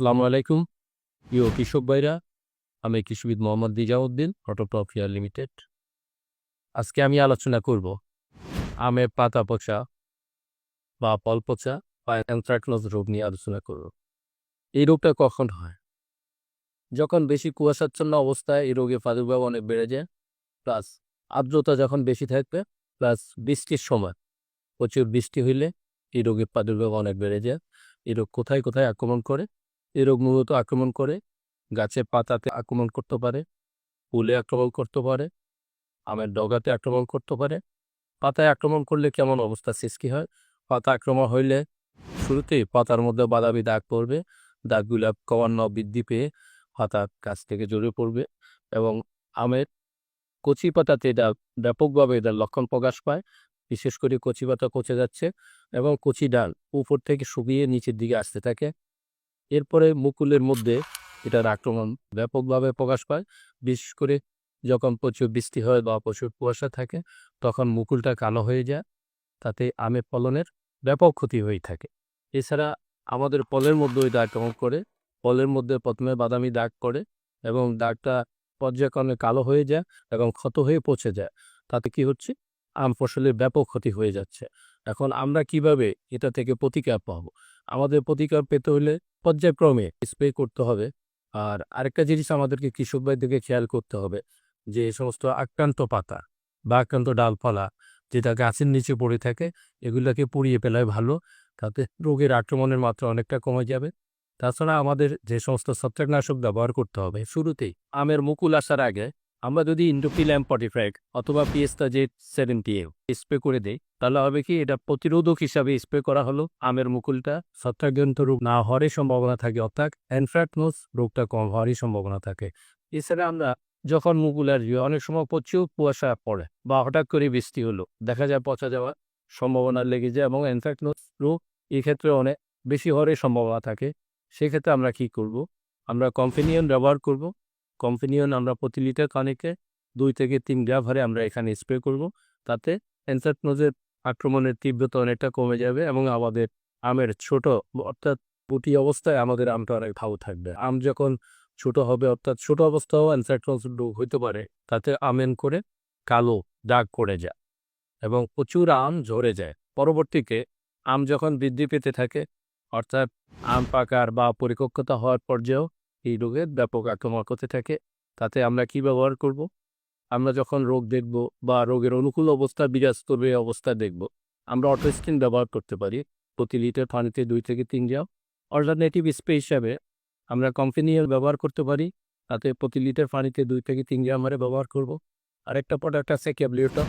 আসসালামু আলাইকুম। প্রিয় কৃষক ভাইরা, আমি কৃষিবিদ মোহাম্মদ দিজাউদ্দিন ফটোগ্রাফিয়ার লিমিটেড। আজকে আমি আলোচনা করব আমের পাতা পচা বা ফল পচা বা অ্যান্থ্রাকনোজ রোগ নিয়ে আলোচনা করব। এই রোগটা কখন হয়? যখন বেশি কুয়াশাচ্ছন্ন অবস্থায় এই রোগের প্রাদুর্ভাব অনেক বেড়ে যায়, প্লাস আর্দ্রতা যখন বেশি থাকবে, প্লাস বৃষ্টির সময় প্রচুর বৃষ্টি হইলে এই রোগের প্রাদুর্ভাব অনেক বেড়ে যায়। এই রোগ কোথায় কোথায় আক্রমণ করে? এই রোগ মূলত আক্রমণ করে গাছের পাতাতে আক্রমণ করতে পারে, ফুলে আক্রমণ করতে পারে, আমের ডগাতে আক্রমণ করতে পারে। পাতায় আক্রমণ করলে কেমন অবস্থা সৃষ্টি হয়? পাতা আক্রমণ হইলে শুরুতেই পাতার মধ্যে বাদামি দাগ পড়বে, দাগগুলা ক্রমান্বয়ে বৃদ্ধি পেয়ে পাতা গাছ থেকে জড়িয়ে পড়বে এবং আমের কচি পাতাতে এটা ব্যাপকভাবে এটার লক্ষণ প্রকাশ পায়। বিশেষ করে কচি পাতা পচে যাচ্ছে এবং কচি ডাল উপর থেকে শুকিয়ে নিচের দিকে আসতে থাকে। এরপরে মুকুলের মধ্যে এটার আক্রমণ ব্যাপকভাবে প্রকাশ পায়। বিশেষ করে যখন প্রচুর বৃষ্টি হয় বা প্রচুর কুয়াশা থাকে, তখন মুকুলটা কালো হয়ে যায়। তাতে আমের ফলনের ব্যাপক ক্ষতি হয়ে থাকে। এছাড়া আমাদের ফলের মধ্যে এটা আক্রমণ করে? ফলের মধ্যে প্রথমে বাদামি দাগ করে এবং দাগটা পর্যায়ক্রমে কালো হয়ে যায় এবং ক্ষত হয়ে পচে যায়। তাতে কি হচ্ছে? আম ফসলের ব্যাপক ক্ষতি হয়ে যাচ্ছে। এখন আমরা কীভাবে এটা থেকে প্রতিকার পাবো? আমাদের প্রতিকার পেতে হলে পর্যায়ক্রমে স্প্রে করতে হবে। আর আরেকটা জিনিস আমাদেরকে কৃষক ভাইদেরকে খেয়াল করতে হবে যে সমস্ত আক্রান্ত পাতা বা আক্রান্ত ডালপালা যেটা গাছের নিচে পড়ে থাকে, এগুলোকে পুড়িয়ে ফেলায় ভালো। তাতে রোগের আক্রমণের মাত্রা অনেকটা কমে যাবে। তাছাড়া আমাদের যে সমস্ত ছত্রাকনাশক ব্যবহার করতে হবে, শুরুতেই আমের মুকুল আসার আগে আমরা যদি ইন্ডোপিল এম ফর্টিফাইভ অথবা পিএসটা যে সেভেন্টি স্প্রে করে দেই, তাহলে হবে কি এটা প্রতিরোধক হিসাবে স্প্রে করা হলো, আমের মুকুলটা ছত্রাকজনিত রোগ না হওয়ারই সম্ভাবনা থাকে, অর্থাৎ অ্যানফ্রাকনোস রোগটা কম হওয়ারই সম্ভাবনা থাকে। এছাড়া আমরা যখন মুকুল আসবে, অনেক সময় প্রচুর কুয়াশা পড়ে বা হঠাৎ করে বৃষ্টি হলো, দেখা যায় পচা যাওয়ার সম্ভাবনা লেগে যায় এবং অ্যানফ্রাকনোস রোগ এক্ষেত্রে অনেক বেশি হওয়ারই সম্ভাবনা থাকে। সেক্ষেত্রে আমরা কি করব? আমরা কম্পেনিয়ন ব্যবহার করব কম্পেনিয়ন আমরা প্রতি লিটার কানেকে দুই থেকে তিন গ্রাম হারে আমরা এখানে স্প্রে করব। তাতে অ্যানথ্রাকনোজের আক্রমণের তীব্রতা অনেকটা কমে যাবে এবং আমাদের আমের ছোট অর্থাৎ গুটি অবস্থায় আমাদের আমটা অনেক ভালো থাকবে। আম যখন ছোট হবে অর্থাৎ ছোট অবস্থাও অ্যানথ্রাকনোজ রোগ হইতে পারে, তাতে আমেন করে কালো দাগ করে যায় এবং প্রচুর আম ঝরে যায়। পরবর্তীতে আম যখন বৃদ্ধি পেতে থাকে, অর্থাৎ আম পাকার বা পরিপক্কতা হওয়ার পর্যায়েও এই রোগের ব্যাপক আক্রমণ করতে থাকে। তাতে আমরা কি ব্যবহার করব? আমরা যখন রোগ দেখব বা রোগের অনুকূল অবস্থা বিরাজ করবে অবস্থা দেখব, আমরা অটোস্কিন ব্যবহার করতে পারি। প্রতি লিটার পানিতে দুই থেকে তিন গ্রাম। অল্টারনেটিভ স্প্রে হিসাবে আমরা কম্পেনিয়ার ব্যবহার করতে পারি। তাতে প্রতি লিটার পানিতে দুই থেকে তিন গ্রাম হারে ব্যবহার করব। আরেকটা প্রোডাক্ট আছে ক্যাবলিউটা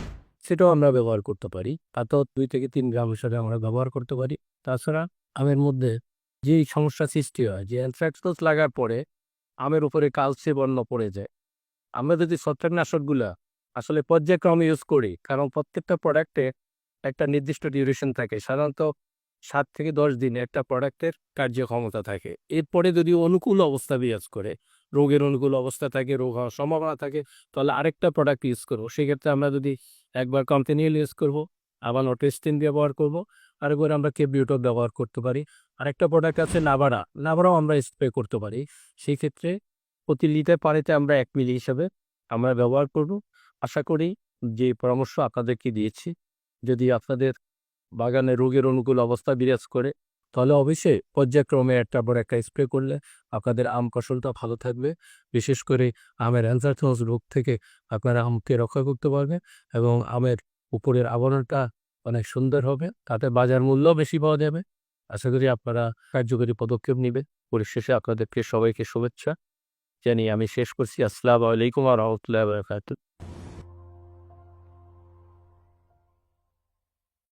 সেটাও আমরা ব্যবহার করতে পারি। তাতেও দুই থেকে তিন গ্রাম হিসাবে আমরা ব্যবহার করতে পারি। তাছাড়া আমের মধ্যে যেই সমস্যা সৃষ্টি হয়, যে অ্যানথ্রাক্সোস লাগার পরে আমের উপরে কালচে বর্ণ পড়ে যায়। আমরা যদি ছত্রাকনাশকগুলা আসলে পর্যায়ক্রমে ইউজ করি, কারণ প্রত্যেকটা প্রোডাক্টে একটা নির্দিষ্ট ডিউরেশন থাকে। সাধারণত সাত থেকে দশ দিন একটা প্রোডাক্টের কার্যক্ষমতা থাকে। এরপরে যদি অনুকূল অবস্থা বিরাজ করে, রোগের অনুকূল অবস্থা থাকে, রোগ হওয়ার সম্ভাবনা থাকে, তাহলে আরেকটা প্রোডাক্ট ইউজ করব। সেক্ষেত্রে আমরা যদি একবার কন্টিনিউল ইউজ করব, আবার নোটেস্টিন ব্যবহার করব আরেকবার আমরা কেবিউটো ব্যবহার করতে পারি। আরেকটা প্রোডাক্ট আছে নাভারা নাভারাও আমরা স্প্রে করতে পারি। সেই ক্ষেত্রে প্রতি লিটার পানিতে আমরা এক মিলি হিসাবে আমরা ব্যবহার করব। আশা করি যে পরামর্শ আপনাদেরকে দিয়েছি। যদি আপনাদের বাগানে রোগের অনুকূল অবস্থা বিরাজ করে, তাহলে অবশ্যই পর্যায়ক্রমে একটা পর একটা স্প্রে করলে আপনাদের আম ফসলটা ভালো থাকবে। বিশেষ করে আমের অ্যানসারথোস রোগ থেকে আপনারা আমকে রক্ষা করতে পারবে এবং আমের উপরের আবরণটা অনেক সুন্দর হবে, তাতে বাজার মূল্য বেশি পাওয়া যাবে। আশা করি আপনারা কার্যকরী পদক্ষেপ নেবেন। পরিশেষে আপনাদেরকে সবাইকে শুভেচ্ছা জানি আমি শেষ করছি। আসসালামু আলাইকুম রহমতুল্লাহ বারকাতুহ।